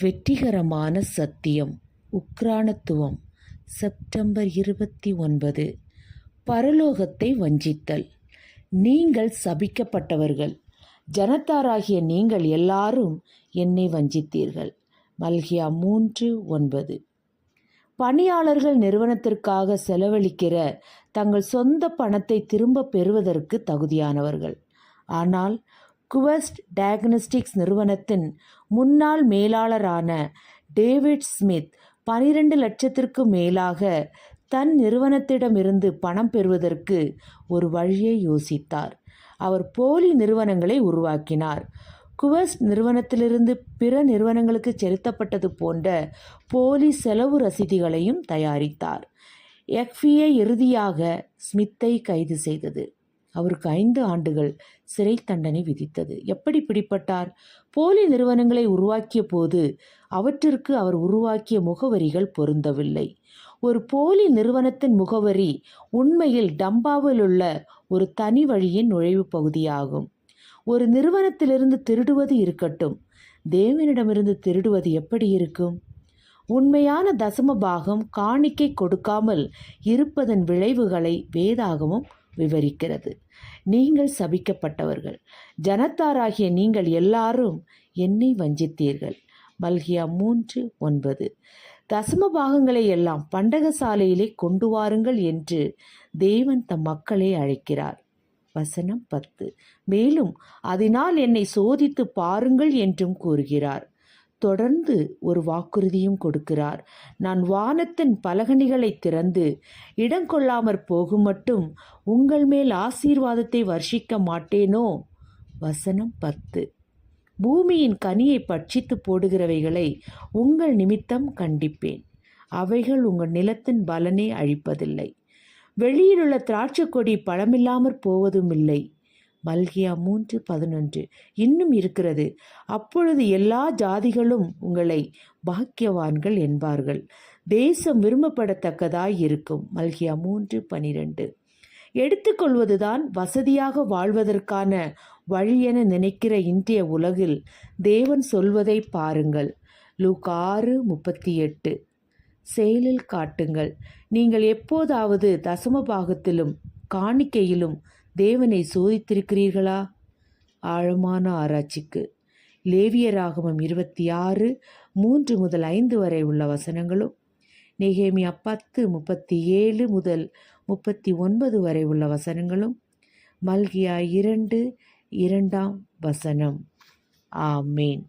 வெற்றிகரமான சத்தியம் உக்ரானத்துவம் செப்டம்பர் இருபத்தி ஒன்பது. பரலோகத்தை வஞ்சித்தல். நீங்கள் சபிக்கப்பட்டவர்கள். ஜனத்தாராகிய நீங்கள் எல்லாரும் என்னை வஞ்சித்தீர்கள். மல்கியா மூன்று ஒன்பது. பணியாளர்கள் நிறுவனத்திற்காக செலவழிக்கிற தங்கள் சொந்த பணத்தை திரும்ப பெறுவதற்கு தகுதியானவர்கள். ஆனால் குவஸ்ட் டயக்னஸ்டிக்ஸ் நிறுவனத்தின் முன்னாள் மேலாளரான டேவிட் ஸ்மித் பனிரெண்டு லட்சத்திற்கு மேலாக தன் நிறுவனத்திடமிருந்து பணம் பெறுவதற்கு ஒரு வழியை யோசித்தார். அவர் போலி நிறுவனங்களை உருவாக்கினார். குவஸ்ட் நிறுவனத்திலிருந்து பிற நிறுவனங்களுக்கு செலுத்தப்பட்டது போன்ற போலி செலவு ரசீதிகளையும் தயாரித்தார். எஃபிஏ இறுதியாக ஸ்மித்தை கைது செய்தது. அவருக்கு ஐந்து ஆண்டுகள் சிறை தண்டனை விதித்தது. எப்படி பிடிப்பட்டார் போலி நிறுவனங்களை உருவாக்கிய போது அவற்றிற்கு அவர் உருவாக்கிய முகவரிகள் பொருந்தவில்லை. ஒரு போலி நிறுவனத்தின் முகவரி உண்மையில் டம்பாவில் உள்ள ஒரு தனி வழியின் நுழைவுப் பகுதியாகும். ஒரு நிறுவனத்திலிருந்து திருடுவது இருக்கட்டும். தேவனிடமிருந்து திருடுவது எப்படி இருக்கும்? உண்மையான தசம பாகம் காணிக்கை கொடுக்காமல் இருப்பதன் விளைவுகளை வேதாகமும் விவரிக்கிறது. நீங்கள் சபிக்கப்பட்டவர்கள். ஜனத்தாராகிய நீங்கள் எல்லாரும் என்னை வஞ்சித்தீர்கள். மல்கியா மூன்று ஒன்பது. தசம பாகங்களை எல்லாம் பண்டகசாலையிலே கொண்டு வாருங்கள் என்று தேவன் தம் மக்களை அழைக்கிறார். வசனம் பத்து. மேலும் அதனால் என்னை சோதித்து பாருங்கள் என்றும் கூறுகிறார். தொடர்ந்து ஒரு வாக்குறுதியும் கொடுக்கிறார். நான் வானத்தின் பலகணிகளை திறந்து இடம் கொள்ளாமற் போகும் மட்டும் உங்கள் மேல் ஆசீர்வாதத்தை வர்ஷிக்க மாட்டேனோ? வசனம் பத்து. பூமியின் கனியை பட்சித்து போடுகிறவைகளை உங்கள் நிமித்தம் கண்டிப்பேன். அவைகள் உங்கள் நிலத்தின் பலனை அழிப்பதில்லை. வெளியிலுள்ள திராட்சை கொடி பழமில்லாமற் போவதும் இல்லை மல்கியா மூன்று பதினொன்று. இன்னும் இருக்கிறது. அப்பொழுது எல்லா ஜாதிகளும் உங்களை பாக்கியவான்கள் என்பார்கள். தேசம் விரும்பப்படத்தக்கதாய் இருக்கும். மல்கியா மூன்று பனிரெண்டு. எடுத்துக்கொள்வதுதான் வசதியாக வாழ்வதற்கான வழி என நினைக்கிற இன்றைய உலகில் தேவன் சொல்வதை பாருங்கள். லூக் ஆறு முப்பத்தி எட்டு செயலில் காட்டுங்கள். நீங்கள் எப்போதாவது தசம பாகத்திலும் காணிக்கையிலும் தேவனை சோதித்திருக்கிறீர்களா? ஆழமான ஆராய்ச்சிக்கு. லேவியராகமம் இருபத்தி ஆறு மூன்று முதல் ஐந்து வரை உள்ள வசனங்களும் நெகேமியா பத்து முப்பத்தி ஏழு முதல் முப்பத்தி ஒன்பது வரை உள்ள வசனங்களும் மல்கியா இரண்டு இரண்டாம் வசனம். ஆமேன்.